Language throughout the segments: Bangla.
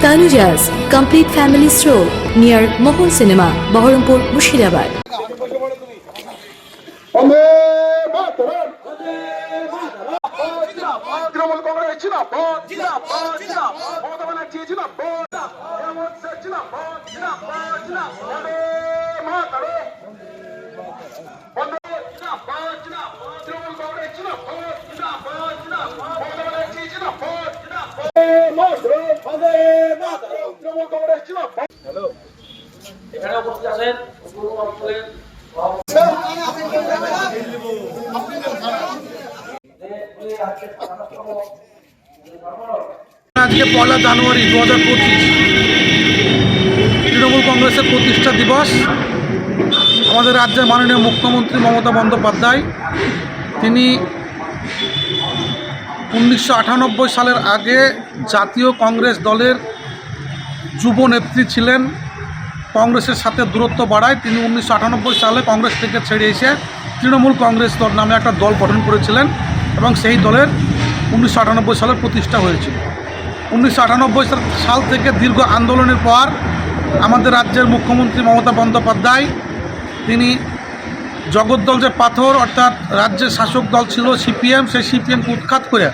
Family stroll near Mohol Cinema, Baharampur, Mushirabad. বন্দে মাতরম তৃণমূল কংগ্রেস জিন্দাবাদ জিন্দাবাদ জিন্দাবাদ মমতা ব্যানার্জি জিন্দাবাদ জিন্দাবাদ জিন্দাবাদ জিন্দাবাদ বন্দে মাতরম বন্দে জিন্দাবাদ জিন্দাবাদ তৃণমূল কংগ্রেস জিন্দাবাদ জিন্দাবাদ জিন্দাবাদ মমতা ব্যানার্জি জিন্দাবাদ জিন্দাবাদ মাতরম বন্দে মাতরম আজকে পয়লা জানুয়ারি দু হাজার পঁচিশ। তৃণমূল কংগ্রেসের প্রতিষ্ঠা দিবস। আমাদের রাজ্যের মাননীয় মুখ্যমন্ত্রী মমতা বন্দ্যোপাধ্যায়, তিনি উনিশশো আটানব্বই সালের আগে জাতীয় কংগ্রেস দলের যুব নেত্রী ছিলেন। কংগ্রেসের সাথে দূরত্ব বাড়ায় তিনি উনিশশো আটানব্বই সালে কংগ্রেস থেকে ছেড়ে এসে তৃণমূল কংগ্রেস দল নামে একটা দল গঠন করেছিলেন এবং সেই দলের উনিশশো সালের প্রতিষ্ঠা হয়েছিল। উনিশশো আটানব্বই সাল থেকে দীর্ঘ আন্দোলনের পর আমাদের রাজ্যের মুখ্যমন্ত্রী মমতা বন্দ্যোপাধ্যায়, তিনি জগদ্দল যে পাথর, অর্থাৎ রাজ্যের শাসক দল ছিল সিপিএম, সেই সিপিএমকে উৎখাত করে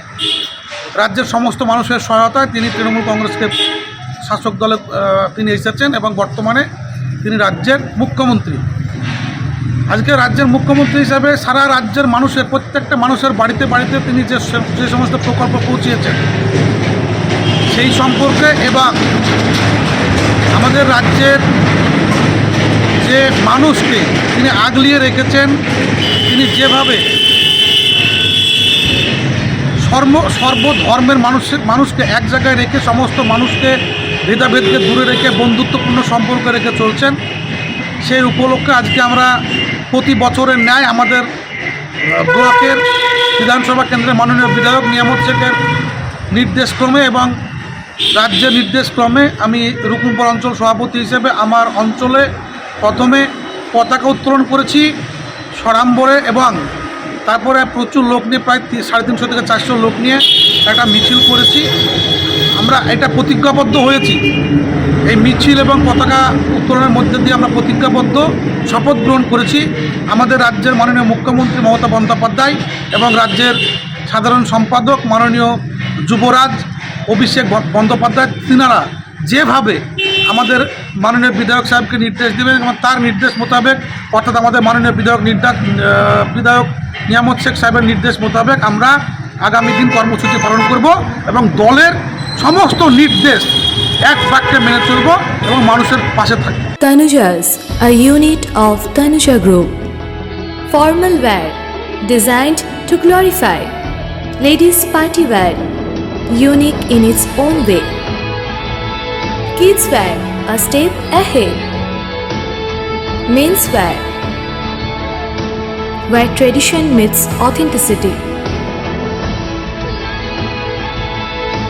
রাজ্যের সমস্ত মানুষের সহায়তায় তিনি তৃণমূল কংগ্রেসকে শাসক দলে তিনি এসেছেন এবং বর্তমানে তিনি রাজ্যের মুখ্যমন্ত্রী। আজকে রাজ্যের মুখ্যমন্ত্রী হিসাবে সারা রাজ্যের মানুষের, প্রত্যেকটা মানুষের বাড়িতে বাড়িতে তিনি যে যে সমস্ত প্রকল্প পৌঁছিয়েছেন, সেই সম্পর্কে এবং আমাদের রাজ্যের যে মানুষকে তিনি আগলিয়ে রেখেছেন, তিনি যেভাবে সর্ব, সর্বধর্মের মানুষের, মানুষকে এক জায়গায় রেখে সমস্ত মানুষকে ভেদাভেদকে দূরে রেখে বন্ধুত্বপূর্ণ সম্পর্ক রেখে চলছেন। সেই উপলক্ষে আজকে আমরা প্রতি বছরের ন্যায় আমাদের ব্লকের বিধানসভা কেন্দ্রের মাননীয় বিধায়ক নিয়ামত শেখের নির্দেশক্রমে এবং রাজ্যের নির্দেশক্রমে আমি রুকুমপুর অঞ্চল সভাপতি হিসেবে আমার অঞ্চলে প্রথমে পতাকা উত্তোলন করেছি সরাম্বরে এবং তারপরে প্রচুর লোক নিয়ে প্রায় সাড়ে তিনশো থেকে চারশো লোক নিয়ে একটা মিছিল করেছি। আমরা এটা প্রতিজ্ঞাবদ্ধ হয়েছি। এই মিছিল এবং পতাকা উত্তোলনের মধ্যে দিয়ে আমরা প্রতিজ্ঞাবদ্ধ, শপথ গ্রহণ করেছি। আমাদের রাজ্যের মাননীয় মুখ্যমন্ত্রী মমতা বন্দ্যোপাধ্যায় এবং রাজ্যের সাধারণ সম্পাদক মাননীয় যুবরাজ অভিষেক বন্দ্যোপাধ্যায়, তিনারা যেভাবে আমাদের মাননীয় বিধায়ক সাহেবকে নির্দেশ দেবেন এবং তার নির্দেশ মোতাবেক, অর্থাৎ আমাদের মাননীয় বিধায়ক নির্দেশ বিধায়ক নিয়ামত শেখ সাহেবের নির্দেশ মোতাবেক আমরা আগামী দিন কর্মসূচি পালন করব এবং দলের সমস্ত নির্দেশ এক বাক্যে মেনে চলব এবং মানুষের পাশে থাকব Tanuja's, a unit of Tanuja Group. Formal wear, designed to glorify. Ladies' party wear, unique in its own way. Kids wear, a step ahead. Men's wear, where tradition meets authenticity.